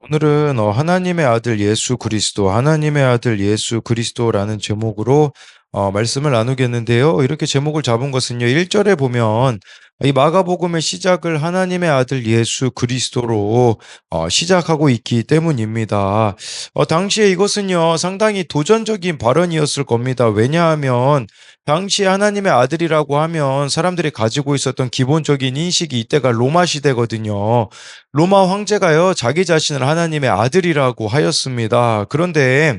오늘은 어, 하나님의 아들 예수 그리스도, 하나님의 아들 예수 그리스도라는 제목으로 어, 말씀을 나누겠는데요. 이렇게 제목을 잡은 것은요. 1절에 보면 이 마가복음의 시작을 하나님의 아들 예수 그리스도로 어, 시작하고 있기 때문입니다. 어, 당시에 이것은요. 상당히 도전적인 발언이었을 겁니다. 왜냐하면 당시 하나님의 아들이라고 하면 사람들이 가지고 있었던 기본적인 인식이 이때가 로마 시대거든요. 로마 황제가요, 자기 자신을 하나님의 아들이라고 하였습니다. 그런데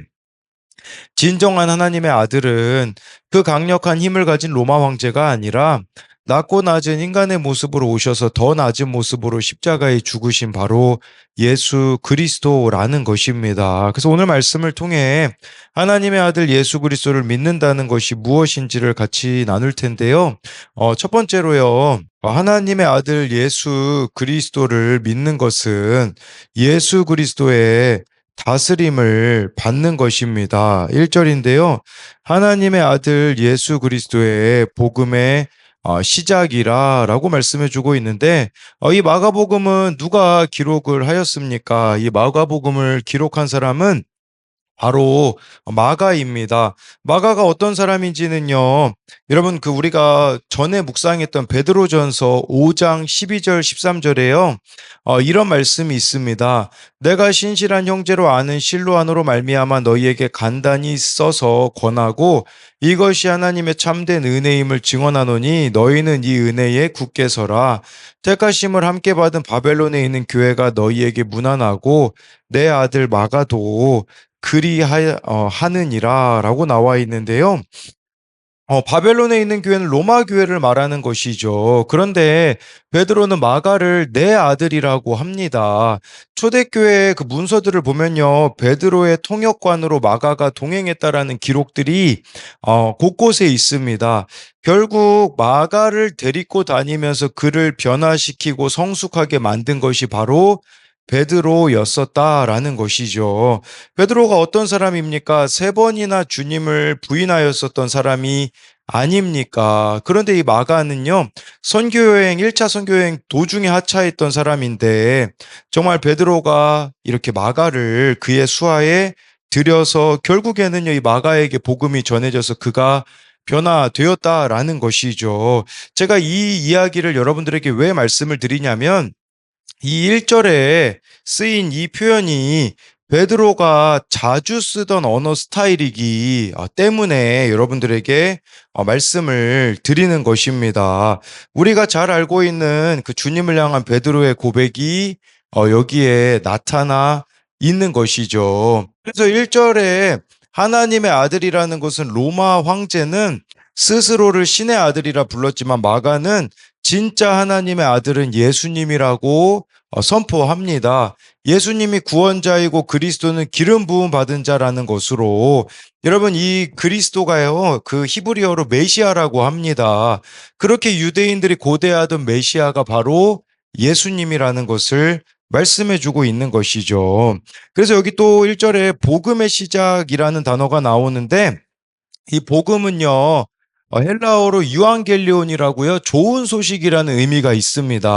진정한 하나님의 아들은 그 강력한 힘을 가진 로마 황제가 아니라 낮고 낮은 인간의 모습으로 오셔서 더 낮은 모습으로 십자가에 죽으신 바로 예수 그리스도라는 것입니다. 그래서 오늘 말씀을 통해 하나님의 아들 예수 그리스도를 믿는다는 것이 무엇인지를 같이 나눌 텐데요. 어, 첫 번째로요. 하나님의 아들 예수 그리스도를 믿는 것은 예수 그리스도의 다스림을 받는 것입니다. 1절인데요. 하나님의 아들 예수 그리스도의 복음의 어, 시작이라 라고 말씀해 주고 있는데, 어, 이 마가복음은 누가 기록을 하였습니까? 이 마가복음을 기록한 사람은 바로 마가입니다. 마가가 어떤 사람인지는요. 여러분 그 우리가 전에 묵상했던 베드로전서 5장 12절 13절에요. 어, 이런 말씀이 있습니다. 내가 신실한 형제로 아는 실로 안으로 말미암아 너희에게 간단히 써서 권하고 이것이 하나님의 참된 은혜임을 증언하노니 너희는 이 은혜에 굳게 서라. 택하심을 함께 받은 바벨론에 있는 교회가 너희에게 무난하고 내 아들 마가도 그리하느니라 라고 나와 있는데요. 어, 바벨론에 있는 교회는 로마 교회를 말하는 것이죠. 그런데 베드로는 마가를 내 아들이라고 합니다. 초대교회의 그 문서들을 보면요. 베드로의 통역관으로 마가가 동행했다라는 기록들이 어, 곳곳에 있습니다. 결국 마가를 데리고 다니면서 그를 변화시키고 성숙하게 만든 것이 바로 베드로였었다라는 것이죠. 베드로가 어떤 사람입니까? 세 번이나 주님을 부인하였었던 사람이 아닙니까? 그런데 이 마가는요, 선교여행, 1차 선교여행 도중에 하차했던 사람인데, 정말 베드로가 이렇게 마가를 그의 수하에 들여서 결국에는요, 이 마가에게 복음이 전해져서 그가 변화되었다라는 것이죠. 제가 이 이야기를 여러분들에게 왜 말씀을 드리냐면, 이 1절에 쓰인 이 표현이 베드로가 자주 쓰던 언어 스타일이기 어, 때문에 여러분들에게 어, 말씀을 드리는 것입니다. 우리가 잘 알고 있는 그 주님을 향한 베드로의 고백이 어, 여기에 나타나 있는 것이죠. 그래서 1절에 하나님의 아들이라는 것은 로마 황제는 스스로를 신의 아들이라 불렀지만 마가는 진짜 하나님의 아들은 예수님이라고 어, 선포합니다. 예수님이 구원자이고 그리스도는 기름 부음 받은 자라는 것으로 여러분 이 그리스도가요 그 히브리어로 메시아라고 합니다. 그렇게 유대인들이 고대하던 메시아가 바로 예수님이라는 것을 말씀해 주고 있는 것이죠. 그래서 여기 또 1절에 복음의 시작이라는 단어가 나오는데 이 복음은요 어, 헬라어로 유앙겔리온이라고요. 좋은 소식이라는 의미가 있습니다.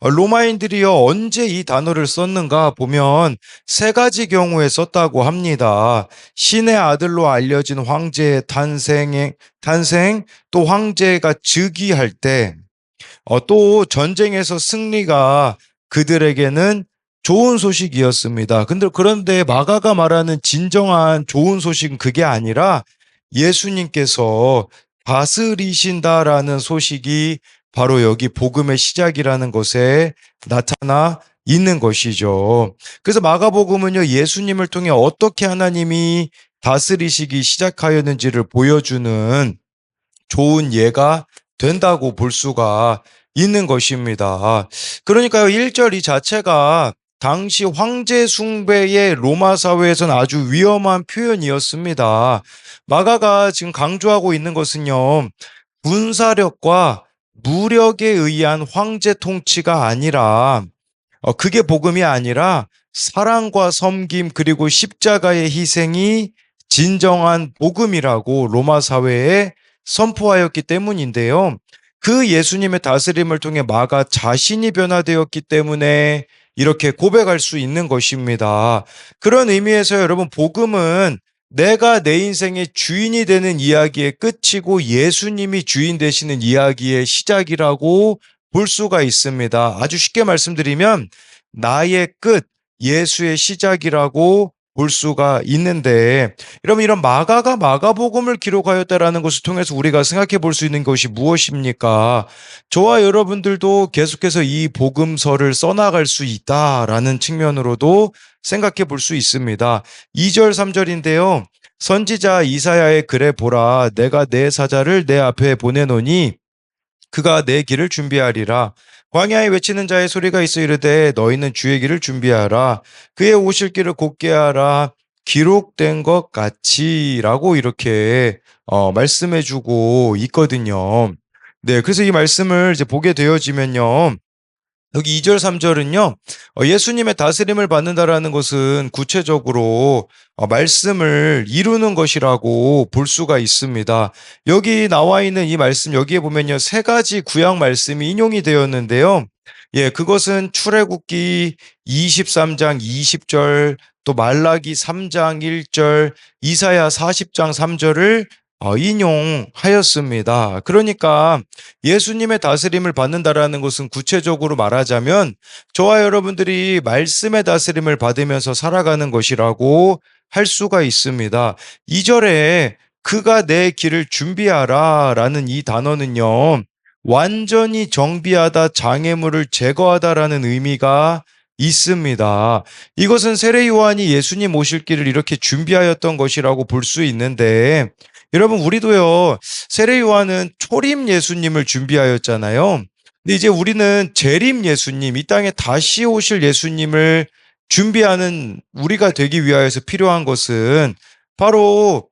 어, 로마인들이요. 언제 이 단어를 썼는가 보면 세 가지 경우에 썼다고 합니다. 신의 아들로 알려진 황제의 탄생에 탄생 또 황제가 즉위할 때 어, 또 전쟁에서 승리가 그들에게는 좋은 소식이었습니다. 근데 그런데 마가가 말하는 진정한 좋은 소식은 그게 아니라 예수님께서 다스리신다라는 소식이 바로 여기 복음의 시작이라는 것에 나타나 있는 것이죠. 그래서 마가복음은요, 예수님을 통해 어떻게 하나님이 다스리시기 시작하였는지를 보여주는 좋은 예가 된다고 볼 수가 있는 것입니다. 그러니까요, 1절 이 자체가 당시 황제 숭배의 로마 사회에서는 아주 위험한 표현이었습니다. 마가가 지금 강조하고 있는 것은요, 군사력과 무력에 의한 황제 통치가 아니라, 어, 그게 복음이 아니라 사랑과 섬김 그리고 십자가의 희생이 진정한 복음이라고 로마 사회에 선포하였기 때문인데요. 그 예수님의 다스림을 통해 마가 자신이 변화되었기 때문에 이렇게 고백할 수 있는 것입니다. 그런 의미에서 여러분 복음은 내가 내 인생의 주인이 되는 이야기의 끝이고 예수님이 주인 되시는 이야기의 시작이라고 볼 수가 있습니다. 아주 쉽게 말씀드리면 나의 끝, 예수의 시작이라고 볼 수가 있는데 여러분 이런 마가가 마가복음을 기록하였다라는 것을 통해서 우리가 생각해 볼 수 있는 것이 무엇입니까? 저와 여러분들도 계속해서 이 복음서를 써나갈 수 있다라는 측면으로도 생각해 볼 수 있습니다. 2절 3절인데요. 선지자 이사야의 글에 보라 내가 내 사자를 내 앞에 보내노니 그가 내 길을 준비하리라 광야에 외치는 자의 소리가 있어 이르되 너희는 주의 길을 준비하라 그의 오실 길을 곧게 하라 기록된 것 같이라고 이렇게 어, 말씀해주고 있거든요. 네, 그래서 이 말씀을 이제 보게 되어지면요. 여기 2절, 3절은요, 어, 예수님의 다스림을 받는다라는 것은 구체적으로 어, 말씀을 이루는 것이라고 볼 수가 있습니다. 여기 나와 있는 이 말씀, 여기에 보면요, 세 가지 구약 말씀이 인용이 되었는데요. 예, 그것은 출애굽기 23장 20절, 또 말라기 3장 1절, 이사야 40장 3절을 어, 인용하였습니다. 그러니까 예수님의 다스림을 받는다라는 것은 구체적으로 말하자면 저와 여러분들이 말씀의 다스림을 받으면서 살아가는 것이라고 할 수가 있습니다. 2절에 그가 내 길을 준비하라 라는 이 단어는요. 완전히 정비하다 장애물을 제거하다라는 의미가 있습니다. 이것은 세례 요한이 예수님 오실 길을 이렇게 준비하였던 것이라고 볼 수 있는데 여러분 우리도요. 세례 요한은 초림 예수님을 준비하였잖아요. 근데 이제 우리는 재림 예수님, 이 땅에 다시 오실 예수님을 준비하는 우리가 되기 위하여서 필요한 것은 바로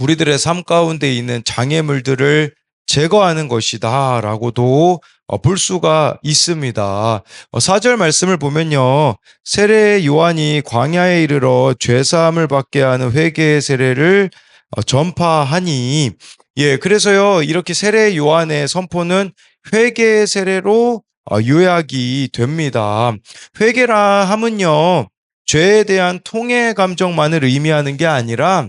우리들의 삶 가운데 있는 장애물들을 제거하는 것이다 라고도 어, 볼 수가 있습니다. 4절 말씀을 보면요. 세례 요한이 광야에 이르러 죄사함을 받게 하는 회개의 세례를 어, 전파하니 예 그래서요 이렇게 세례 요한의 선포는 회개의 세례로 어, 요약이 됩니다. 회개라 함은요 죄에 대한 통해 감정만을 의미하는 게 아니라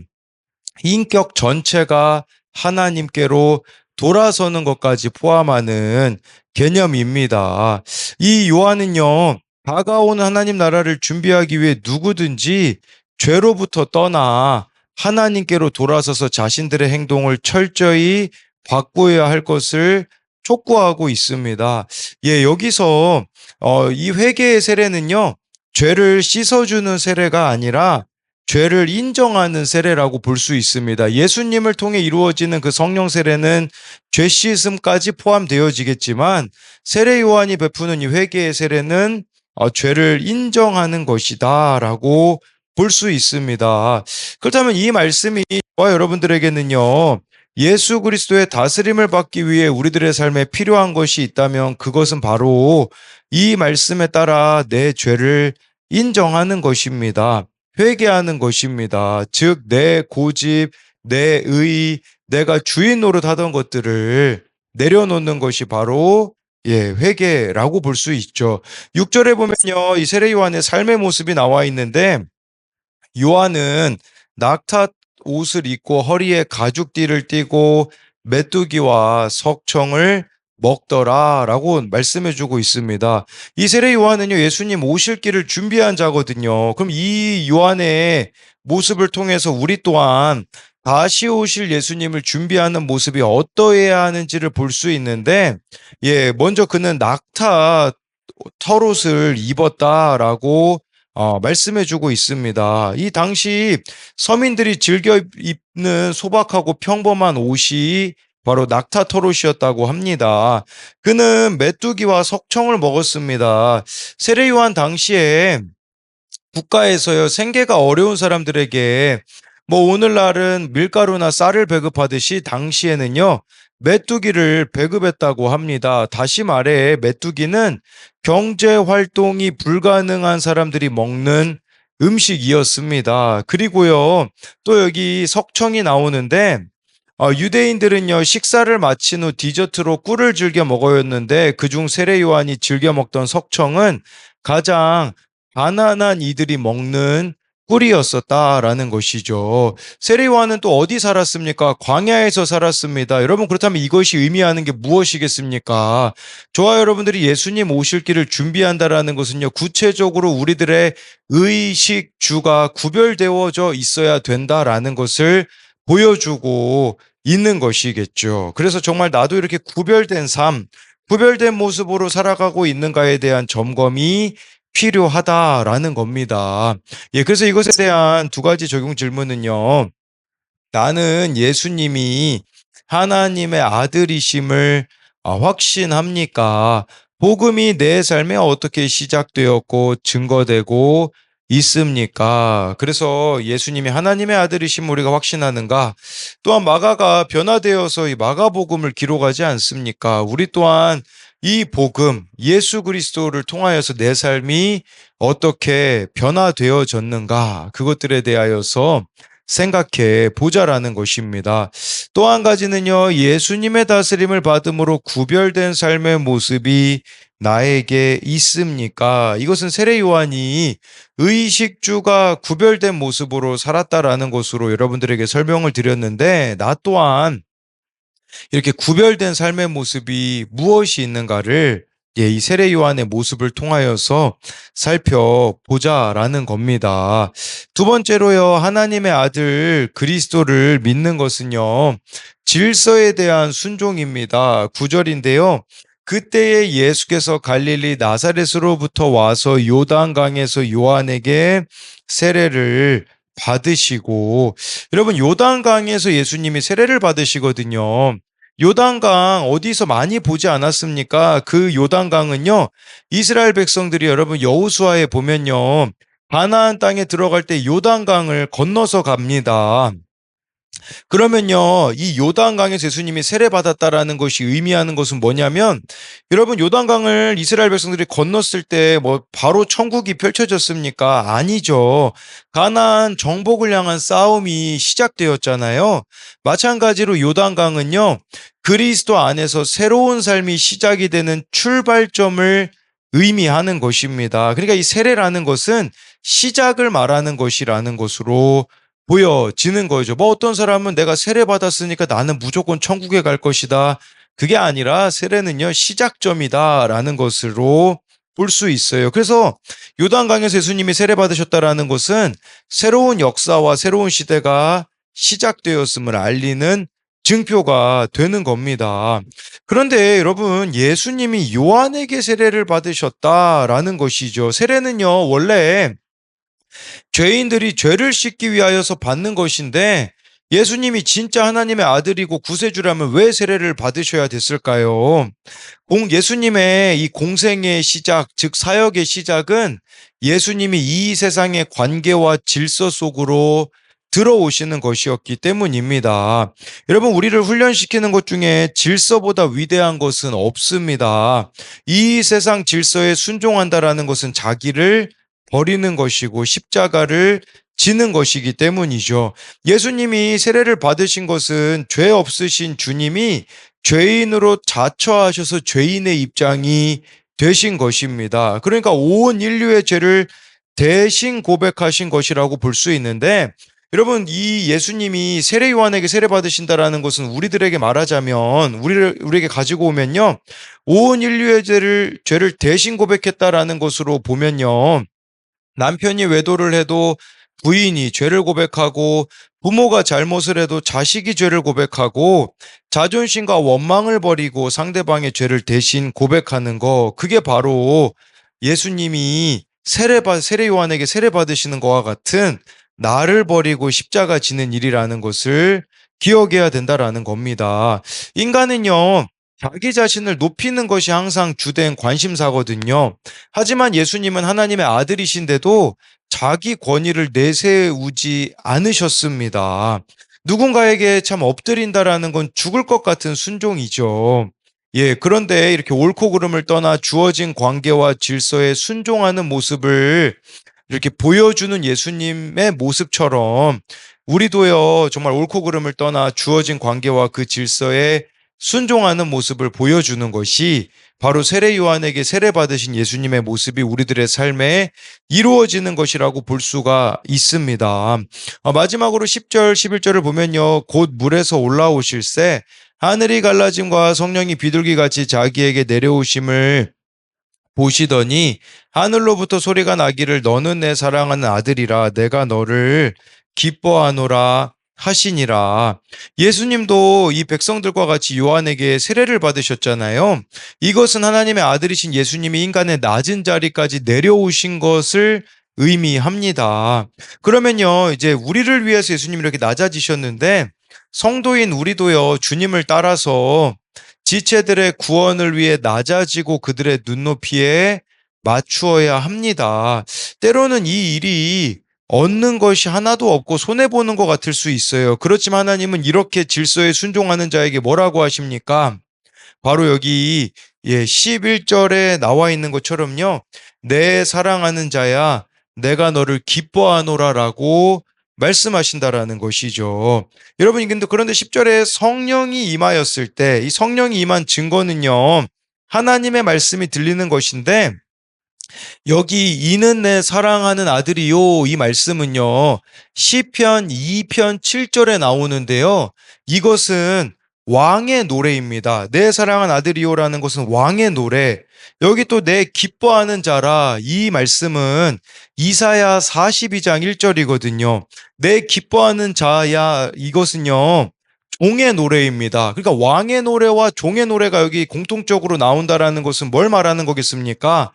인격 전체가 하나님께로 돌아서는 것까지 포함하는 개념입니다. 이 요한은요, 다가오는 하나님 나라를 준비하기 위해 누구든지 죄로부터 떠나 하나님께로 돌아서서 자신들의 행동을 철저히 바꾸어야 할 것을 촉구하고 있습니다. 예, 여기서 어, 이 회개의 세례는요, 죄를 씻어주는 세례가 아니라 죄를 인정하는 세례라고 볼 수 있습니다. 예수님을 통해 이루어지는 그 성령 세례는 죄 씻음까지 포함되어지겠지만 세례 요한이 베푸는 이 회개의 세례는 어, 죄를 인정하는 것이다라고 볼 수 있습니다. 그렇다면 이 말씀이 저와 여러분들에게는요. 예수 그리스도의 다스림을 받기 위해 우리들의 삶에 필요한 것이 있다면 그것은 바로 이 말씀에 따라 내 죄를 인정하는 것입니다. 회개하는 것입니다. 즉, 내 고집, 내 의, 내가 주인 노릇 하던 것들을 내려놓는 것이 바로 예, 회개라고 볼 수 있죠. 6절에 보면요. 이 세례 요한의 삶의 모습이 나와 있는데 요한은 낙타 옷을 입고 허리에 가죽띠를 띠고 메뚜기와 석청을 먹더라라고 말씀해 주고 있습니다. 이 세례 요한은요, 예수님 오실 길을 준비한 자거든요. 그럼 이 요한의 모습을 통해서 우리 또한 다시 오실 예수님을 준비하는 모습이 어떠해야 하는지를 볼 수 있는데, 예, 먼저 그는 낙타 털옷을 입었다라고 어, 말씀해 주고 있습니다. 이 당시 서민들이 즐겨 입는 소박하고 평범한 옷이 바로 낙타 털옷이었다고 합니다. 그는 메뚜기와 석청을 먹었습니다. 세례 요한 당시에 국가에서요 생계가 어려운 사람들에게 뭐 오늘날은 밀가루나 쌀을 배급하듯이 당시에는요 메뚜기를 배급했다고 합니다. 다시 말해 메뚜기는 경제 활동이 불가능한 사람들이 먹는 음식이었습니다. 그리고요 또 여기 석청이 나오는데 어, 유대인들은요, 식사를 마친 후 디저트로 꿀을 즐겨 먹어였는데 그중 세례 요한이 즐겨 먹던 석청은 가장 가난한 이들이 먹는 꿀이었었다라는 것이죠. 세례 요한은 또 어디 살았습니까? 광야에서 살았습니다. 여러분 그렇다면 이것이 의미하는 게 무엇이겠습니까? 저와 여러분들이 예수님 오실 길을 준비한다라는 것은요. 구체적으로 우리들의 의식 주가 구별되어져 있어야 된다라는 것을 보여주고 있는 것이겠죠. 그래서 정말 나도 이렇게 구별된 삶, 구별된 모습으로 살아가고 있는가에 대한 점검이 필요하다라는 겁니다. 예, 그래서 이것에 대한 두 가지 적용 질문은요. 나는 예수님이 하나님의 아들이심을 아, 확신합니까? 복음이 내 삶에 어떻게 시작되었고 증거되고 있습니까? 그래서 예수님이 하나님의 아들이심 우리가 확신하는가? 또한 마가가 변화되어서 이 마가복음을 기록하지 않습니까? 우리 또한 이 복음, 예수 그리스도를 통하여서 내 삶이 어떻게 변화되어졌는가? 그것들에 대하여서 생각해 보자라는 것입니다. 또 한 가지는요, 예수님의 다스림을 받음으로 구별된 삶의 모습이 나에게 있습니까? 이것은 세례 요한이 의식주가 구별된 모습으로 살았다라는 것으로 여러분들에게 설명을 드렸는데, 나 또한 이렇게 구별된 삶의 모습이 무엇이 있는가를 예, 이 세례 요한의 모습을 통하여서 살펴보자라는 겁니다. 두 번째로요, 하나님의 아들 그리스도를 믿는 것은요, 질서에 대한 순종입니다. 구절인데요. 그때에 예수께서 갈릴리 나사렛으로부터 와서 요단강에서 요한에게 세례를 받으시고 여러분 요단강에서 예수님이 세례를 받으시거든요. 요단강 어디서 많이 보지 않았습니까? 그 요단강은요. 이스라엘 백성들이 여러분 여호수아에 보면요. 가나안 땅에 들어갈 때 요단강을 건너서 갑니다. 그러면요, 이 요단강에서 예수님이 세례받았다라는 것이 의미하는 것은 뭐냐면, 여러분, 요단강을 이스라엘 백성들이 건넜을 때 뭐 바로 천국이 펼쳐졌습니까? 아니죠. 가나안 정복을 향한 싸움이 시작되었잖아요. 마찬가지로 요단강은요, 그리스도 안에서 새로운 삶이 시작이 되는 출발점을 의미하는 것입니다. 그러니까 이 세례라는 것은 시작을 말하는 것이라는 것으로 보여지는 거죠. 뭐 어떤 사람은 내가 세례 받았으니까 나는 무조건 천국에 갈 것이다. 그게 아니라 세례는요, 시작점이다라는 것으로 볼 수 있어요. 그래서 요단강에서 예수님이 세례 받으셨다라는 것은 새로운 역사와 새로운 시대가 시작되었음을 알리는 증표가 되는 겁니다. 그런데 여러분, 예수님이 요한에게 세례를 받으셨다라는 것이죠. 세례는요, 원래 죄인들이 죄를 씻기 위하여서 받는 것인데 예수님이 진짜 하나님의 아들이고 구세주라면 왜 세례를 받으셔야 됐을까요? 공 예수님의 이 공생의 시작, 즉 사역의 시작은 예수님이 이 세상의 관계와 질서 속으로 들어오시는 것이었기 때문입니다. 여러분, 우리를 훈련시키는 것 중에 질서보다 위대한 것은 없습니다. 이 세상 질서에 순종한다라는 것은 자기를 버리는 것이고 십자가를 지는 것이기 때문이죠. 예수님이 세례를 받으신 것은 죄 없으신 주님이 죄인으로 자처하셔서 죄인의 입장이 되신 것입니다. 그러니까 온 인류의 죄를 대신 고백하신 것이라고 볼 수 있는데 여러분 이 예수님이 세례 요한에게 세례 받으신다라는 것은 우리들에게 말하자면 우리를 우리에게 가지고 오면요 온 인류의 죄를 죄를 대신 고백했다라는 것으로 보면요 남편이 외도를 해도 부인이 죄를 고백하고 부모가 잘못을 해도 자식이 죄를 고백하고 자존심과 원망을 버리고 상대방의 죄를 대신 고백하는 거 그게 바로 예수님이 세례 받 세례 요한에게 세례 받으시는 것과 같은 나를 버리고 십자가 지는 일이라는 것을 기억해야 된다라는 겁니다. 인간은요 자기 자신을 높이는 것이 항상 주된 관심사거든요. 하지만 예수님은 하나님의 아들이신데도 자기 권위를 내세우지 않으셨습니다. 누군가에게 참 엎드린다라는 건 죽을 것 같은 순종이죠. 예, 그런데 이렇게 옳고 그름을 떠나 주어진 관계와 질서에 순종하는 모습을 이렇게 보여주는 예수님의 모습처럼 우리도요, 정말 옳고 그름을 떠나 주어진 관계와 그 질서에 순종하는 모습을 보여주는 것이 바로 세례 요한에게 세례 받으신 예수님의 모습이 우리들의 삶에 이루어지는 것이라고 볼 수가 있습니다. 어, 마지막으로 10절, 11절을 보면요. 곧 물에서 올라오실 새 하늘이 갈라짐과 성령이 비둘기 같이 자기에게 내려오심을 보시더니 하늘로부터 소리가 나기를 너는 내 사랑하는 아들이라 내가 너를 기뻐하노라 하시니라. 예수님도 이 백성들과 같이 요한에게 세례를 받으셨잖아요. 이것은 하나님의 아들이신 예수님이 인간의 낮은 자리까지 내려오신 것을 의미합니다. 그러면요, 이제 우리를 위해서 예수님이 이렇게 낮아지셨는데 성도인 우리도요, 주님을 따라서 지체들의 구원을 위해 낮아지고 그들의 눈높이에 맞추어야 합니다. 때로는 이 일이 얻는 것이 하나도 없고 손해보는 것 같을 수 있어요. 그렇지만 하나님은 이렇게 질서에 순종하는 자에게 뭐라고 하십니까? 바로 여기 예, 11절에 나와 있는 것처럼요. 내 사랑하는 자야, 내가 너를 기뻐하노라 라고 말씀하신다라는 것이죠. 여러분, 근데 그런데 10절에 성령이 임하였을 때, 이 성령이 임한 증거는요, 하나님의 말씀이 들리는 것인데, 여기 이는 내 사랑하는 아들이요. 이 말씀은요. 시편 2편 7절에 나오는데요. 이것은 왕의 노래입니다. 내 사랑하는 아들이요라는 것은 왕의 노래. 여기 또 내 기뻐하는 자라. 이 말씀은 이사야 42장 1절이거든요. 내 기뻐하는 자야. 이것은요. 종의 노래입니다. 그러니까 왕의 노래와 종의 노래가 여기 공통적으로 나온다라는 것은 뭘 말하는 거겠습니까?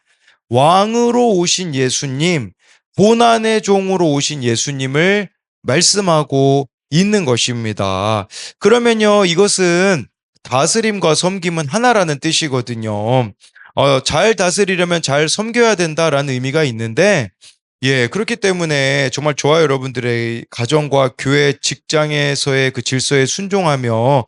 왕으로 오신 예수님, 고난의 종으로 오신 예수님을 말씀하고 있는 것입니다. 그러면요, 이것은 다스림과 섬김은 하나라는 뜻이거든요. 어, 잘 다스리려면 잘 섬겨야 된다라는 의미가 있는데, 예, 그렇기 때문에 정말 좋아요, 여러분들의 가정과 교회, 직장에서의 그 질서에 순종하며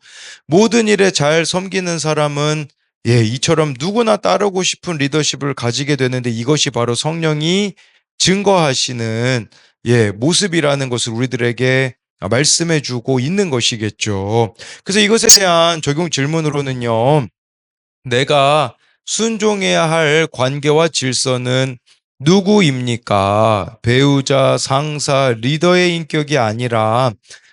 모든 일에 잘 섬기는 사람은 예, 이처럼 누구나 따르고 싶은 리더십을 가지게 되는데 이것이 바로 성령이 증거하시는 예, 모습이라는 것을 우리들에게 말씀해 주고 있는 것이겠죠. 그래서 이것에 대한 적용 질문으로는요. 내가 순종해야 할 관계와 질서는 누구입니까? 배우자, 상사, 리더의 인격이 아니라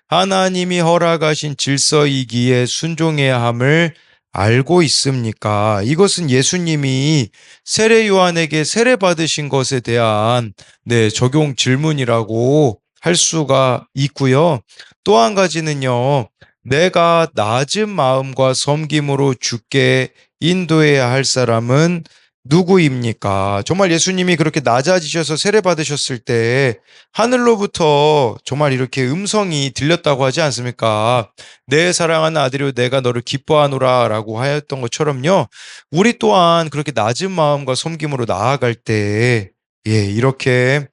하나님이 허락하신 질서이기에 순종해야 함을 알고 있습니까? 이것은 예수님이 세례 요한에게 세례 받으신 것에 대한 네, 적용 질문이라고 할 수가 있고요. 또 한 가지는요. 내가 낮은 마음과 섬김으로 주께 인도해야 할 사람은 누구입니까? 정말 예수님이 그렇게 낮아지셔서 세례 받으셨을 때 하늘로부터 정말 이렇게 음성이 들렸다고 하지 않습니까? 내 사랑하는 아들이요 내가 너를 기뻐하노라라고 하였던 것처럼요. 우리 또한 그렇게 낮은 마음과 섬김으로 나아갈 때 예, 이렇게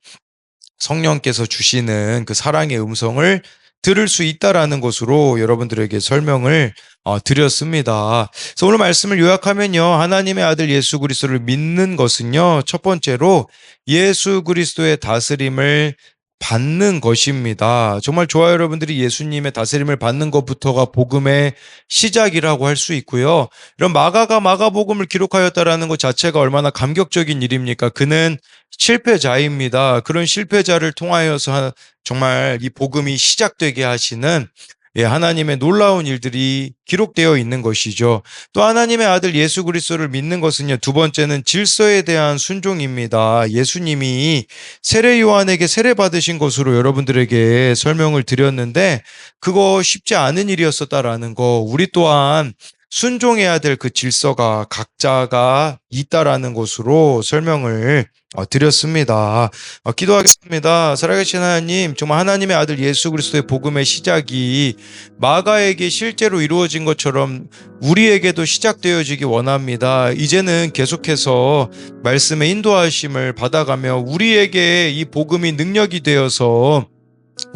성령께서 주시는 그 사랑의 음성을 들을 수 있다라는 것으로 여러분들에게 설명을 어, 드렸습니다. 그래서 오늘 말씀을 요약하면요. 하나님의 아들 예수 그리스도를 믿는 것은요. 첫 번째로 예수 그리스도의 다스림을 받는 것입니다. 정말 좋아요, 여러분들이 예수님의 다스림을 받는 것부터가 복음의 시작이라고 할 수 있고요. 이런 마가가 마가복음을 기록하였다라는 것 자체가 얼마나 감격적인 일입니까? 그는 실패자입니다. 그런 실패자를 통하여서 정말 이 복음이 시작되게 하시는 예, 하나님의 놀라운 일들이 기록되어 있는 것이죠. 또 하나님의 아들 예수 그리스도를 믿는 것은요. 두 번째는 질서에 대한 순종입니다. 예수님이 세례 요한에게 세례 받으신 것으로 여러분들에게 설명을 드렸는데 그거 쉽지 않은 일이었었다라는 거 우리 또한 순종해야 될 그 질서가 각자가 있다라는 것으로 설명을 어, 드렸습니다. 어, 기도하겠습니다. 살아계신 하나님, 정말 하나님의 아들 예수 그리스도의 복음의 시작이 마가에게 실제로 이루어진 것처럼 우리에게도 시작되어지기 원합니다. 이제는 계속해서 말씀의 인도하심을 받아가며 우리에게 이 복음이 능력이 되어서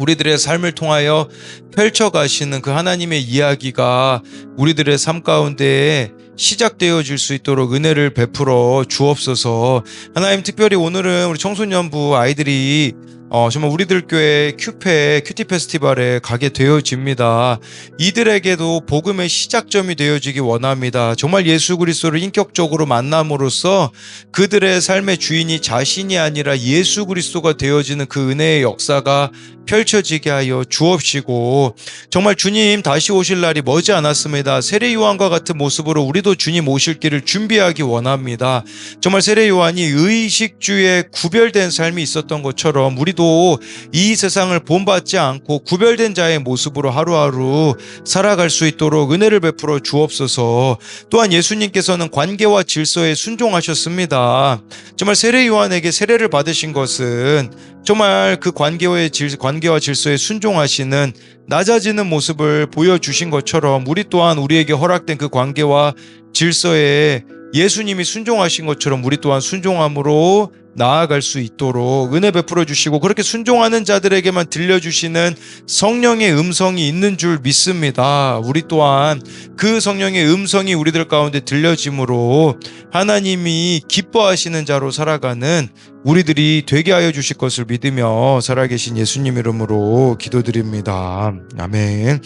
우리들의 삶을 통하여 펼쳐가시는 그 하나님의 이야기가 우리들의 삶 가운데 시작되어질 수 있도록 은혜를 베풀어 주옵소서. 하나님 특별히 오늘은 우리 청소년부 아이들이 어, 정말 우리들 교회 큐페 큐티 페스티벌에 가게 되어집니다. 이들에게도 복음의 시작점이 되어지기 원합니다. 정말 예수 그리스도를 인격적으로 만남으로써 그들의 삶의 주인이 자신이 아니라 예수 그리스도가 되어지는 그 은혜의 역사가 펼쳐지게 하여 주옵시고 정말 주님 다시 오실 날이 머지 않았습니다. 세례 요한과 같은 모습으로 우리도 주님 오실 길을 준비하기 원합니다. 정말 세례 요한이 의식주에 구별된 삶이 있었던 것처럼 우리도 이 세상을 본받지 않고 구별된 자의 모습으로 하루하루 살아갈 수 있도록 은혜를 베풀어 주옵소서. 또한 예수님께서는 관계와 질서에 순종하셨습니다. 정말 세례 요한에게 세례를 받으신 것은 정말 그 관계와의 질, 관계와 질서에 순종하시는 낮아지는 모습을 보여주신 것처럼 우리 또한 우리에게 허락된 그 관계와 질서에 예수님이 순종하신 것처럼 우리 또한 순종함으로 나아갈 수 있도록 은혜 베풀어 주시고 그렇게 순종하는 자들에게만 들려주시는 성령의 음성이 있는 줄 믿습니다. 우리 또한 그 성령의 음성이 우리들 가운데 들려짐으로 하나님이 기뻐하시는 자로 살아가는 우리들이 되게 하여 주실 것을 믿으며 살아계신 예수님 이름으로 기도드립니다. 아멘.